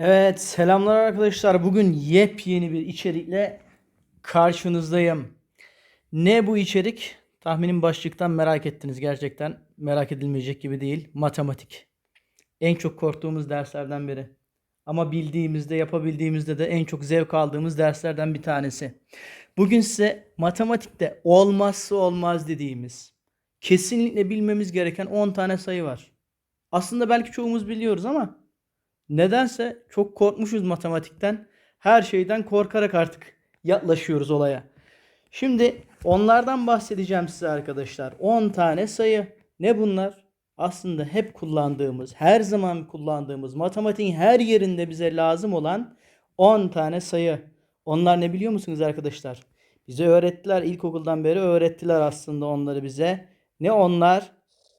Evet, selamlar arkadaşlar. Bugün yepyeni bir içerikle karşınızdayım. Ne bu içerik? Tahminim başlıktan merak ettiniz gerçekten. Merak edilmeyecek gibi değil. Matematik. En çok korktuğumuz derslerden biri. Ama bildiğimizde, yapabildiğimizde de en çok zevk aldığımız derslerden bir tanesi. Bugün size matematikte olmazsa olmaz dediğimiz, kesinlikle bilmemiz gereken 10 tane sayı var. Aslında belki çoğumuz biliyoruz ama Nedense çok korkmuşuz matematikten. Her şeyden korkarak artık yaklaşıyoruz olaya. Şimdi onlardan bahsedeceğim size arkadaşlar. 10 tane sayı. Ne bunlar? Aslında hep kullandığımız, her zaman kullandığımız, matematiğin her yerinde bize lazım olan 10 tane sayı. Onlar ne biliyor musunuz arkadaşlar? Bize öğrettiler, ilkokuldan beri öğrettiler aslında onları bize. Ne onlar?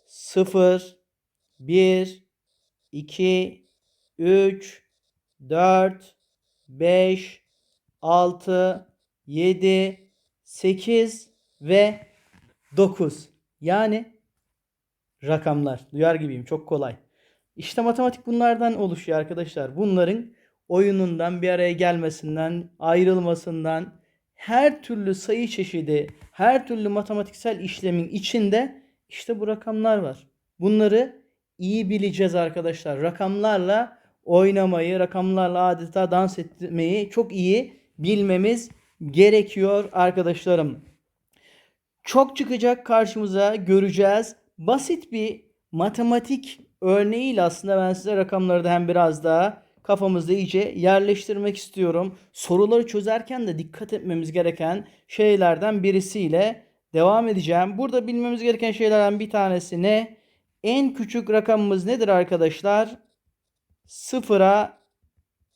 0, 1, 2, 3, 4, 5, 6, 7, 8 ve 9. Yani rakamlar. Duyar gibiyim. Çok kolay. İşte matematik bunlardan oluşuyor arkadaşlar. Bunların oyunundan bir araya gelmesinden, ayrılmasından, her türlü sayı çeşidi, her türlü matematiksel işlemin içinde işte bu rakamlar var. Bunları iyi bileceğiz arkadaşlar. Rakamlarla oynamayı, rakamlarla adeta dans etmeyi çok iyi bilmemiz gerekiyor arkadaşlarım. Çok çıkacak karşımıza göreceğiz. Basit bir matematik örneğiyle aslında ben size rakamları da hem biraz daha kafamızda iyice yerleştirmek istiyorum. Soruları çözerken de dikkat etmemiz gereken şeylerden birisiyle devam edeceğim. Burada bilmemiz gereken şeylerden bir tanesi ne? En küçük rakamımız nedir arkadaşlar? Sıfıra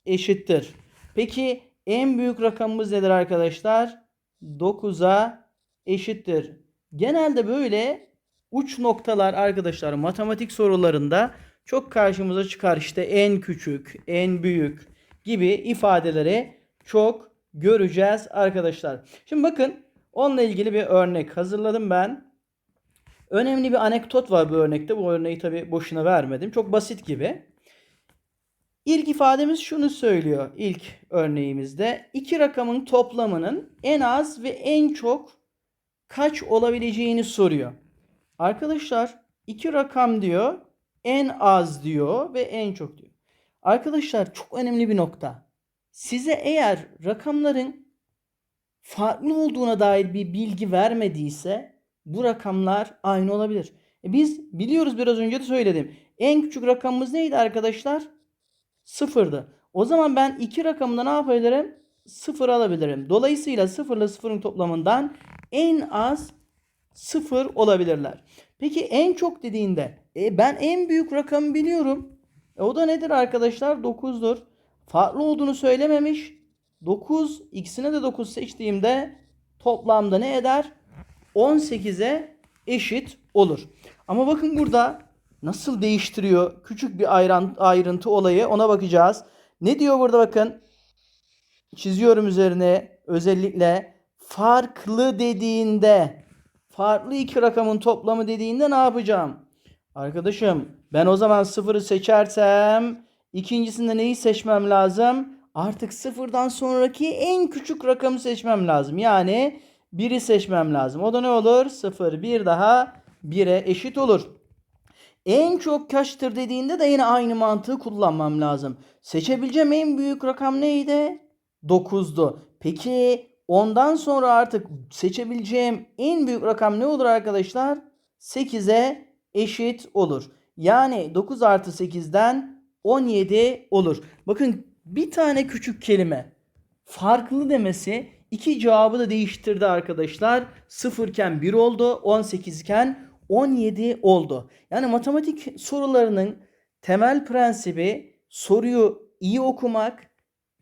eşittir. Peki en büyük rakamımız nedir arkadaşlar? 9'a eşittir. Genelde böyle uç noktalar arkadaşlar matematik sorularında çok karşımıza çıkar. İşte en küçük, en büyük gibi ifadeleri çok göreceğiz arkadaşlar. Şimdi bakın onunla ilgili bir örnek hazırladım ben. Önemli bir anekdot var bu örnekte. Bu örneği tabi boşuna vermedim. Çok basit gibi. İlk ifademiz şunu söylüyor ilk örneğimizde. iki rakamın toplamının en az ve en çok kaç olabileceğini soruyor. Arkadaşlar iki rakam diyor, en az diyor ve en çok diyor. Arkadaşlar çok önemli bir nokta. Size eğer rakamların farklı olduğuna dair bir bilgi vermediyse bu rakamlar aynı olabilir. E biz biliyoruz biraz önce de söyledim. En küçük rakamımız neydi arkadaşlar? Sıfırdı. O zaman ben iki rakamında ne yapabilirim? Sıfır alabilirim. Dolayısıyla sıfır ile sıfırın toplamından en az sıfır olabilirler. Peki en çok dediğinde e, ben en büyük rakamı biliyorum. E, o da nedir arkadaşlar? 9'dur. Farklı olduğunu söylememiş. 9 ikisine de 9 seçtiğimde toplamda ne eder? 18'e eşit olur. Ama bakın burada nasıl değiştiriyor küçük bir ayrıntı olayı ona bakacağız. Ne diyor burada bakın. Çiziyorum üzerine özellikle farklı dediğinde farklı iki rakamın toplamı dediğinde ne yapacağım? Arkadaşım ben o zaman sıfırı seçersem ikincisinde neyi seçmem lazım? Artık sıfırdan sonraki en küçük rakamı seçmem lazım. Yani 1'i seçmem lazım. O da ne olur? 0 bir daha 1'e eşit olur. En çok kaçtır dediğinde de yine aynı mantığı kullanmam lazım. Seçebileceğim en büyük rakam neydi? 9'du. Peki ondan sonra artık seçebileceğim en büyük rakam ne olur arkadaşlar? 8'e eşit olur. Yani 9 artı 8'den 17 olur. Bakın bir tane küçük kelime farklı demesi iki cevabı da değiştirdi arkadaşlar. 0 iken 1 oldu, 18 iken 17 oldu. Yani matematik sorularının temel prensibi soruyu iyi okumak,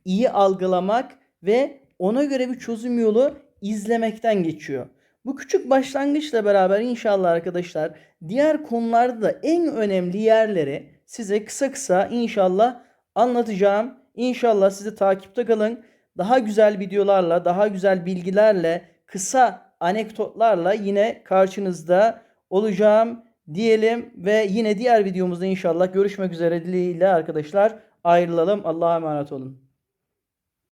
iyi algılamak ve ona göre bir çözüm yolu izlemekten geçiyor. Bu küçük başlangıçla beraber inşallah arkadaşlar diğer konularda da en önemli yerleri size kısa kısa inşallah anlatacağım. İnşallah sizi takipte kalın. Daha güzel videolarla, daha güzel bilgilerle, kısa anekdotlarla yine karşınızda olacağım diyelim ve yine diğer videomuzda inşallah görüşmek üzere dileğiyle arkadaşlar. ayrılalım. Allah'a emanet olun.